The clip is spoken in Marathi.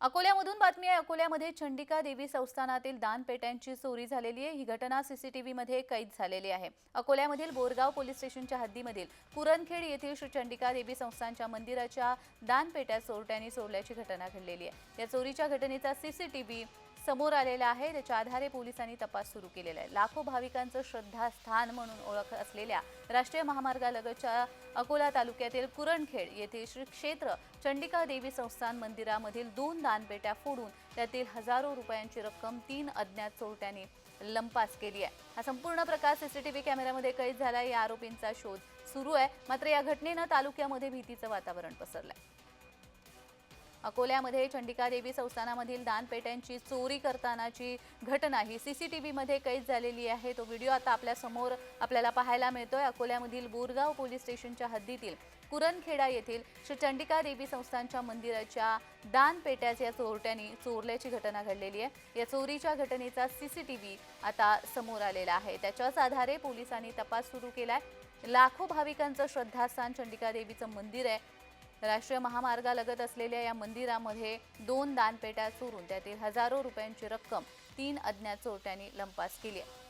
अकोल्यामधून बातमी आहे अकोल्यामध्ये चंडिका देवी संस्थानातील दानपेट्यांची चोरी झालेली आहे. ही घटना सीसीटीव्हीमध्ये कैद झालेली आहे. अकोल्यामधील बोरगाव पोलीस स्टेशनच्या हद्दीमधील कुरणखेड येथील श्री चंडिका देवी संस्थानच्या मंदिराच्या दानपेट्या चोरट्यांनी चोरल्याची घटना घडलेली आहे. या चोरीच्या घटनेचा सीसीटीव्ही समोर आलेला आहे. त्याच्या आधारे पोलिसांनी तपास सुरू केलेला आहे. लाखो भाविकांचं श्रद्धास्थान म्हणून ओळख असलेल्या राष्ट्रीय महामार्गालगतच्या अकोला तालुक्यातील कुरणखेड येथे श्री क्षेत्र चंडिका देवी संस्थान मंदिरामधील दोन दानपेट्या फोडून त्यातील हजारो रुपयांची रक्कम तीन अज्ञात चोरट्यांनी लंपास केली आहे. हा संपूर्ण प्रकार सीसीटीव्ही कॅमेऱ्यामध्ये कैद झाला या आरोपींचा शोध सुरू आहे. मात्र या घटनेनं तालुक्यामध्ये भीतीचं वातावरण पसरलंय. अकोल्यामध्ये चंडिका देवी संस्थानामधील दानपेट्यांची चोरी करतानाची घटना ही सीसीटीव्हीमध्ये कैद झालेली आहे. तो व्हिडिओ आता आपल्यासमोर आपल्याला पाहायला मिळतोय. अकोल्यामधील बोरगाव पोलीस स्टेशनच्या हद्दीतील कुरणखेडा येथील श्री चंडिका देवी संस्थानच्या मंदिराच्या दानपेट्याच या चोरट्यांनी चोरल्याची घटना घडलेली आहे. या चोरीच्या घटनेचा सीसीटीव्ही आता समोर आलेला आहे. त्याच्याच आधारे पोलिसांनी तपास सुरू केलाय. लाखो भाविकांचं श्रद्धास्थान चंडिका देवीचं मंदिर आहे. राष्ट्रीय महामार्गालगत असलेल्या या मंदिरामध्ये दोन दानपेट्या चोरून त्यातील हजारो रुपयांची रक्कम तीन अज्ञात चोरट्यांनी लंपास केली आहे.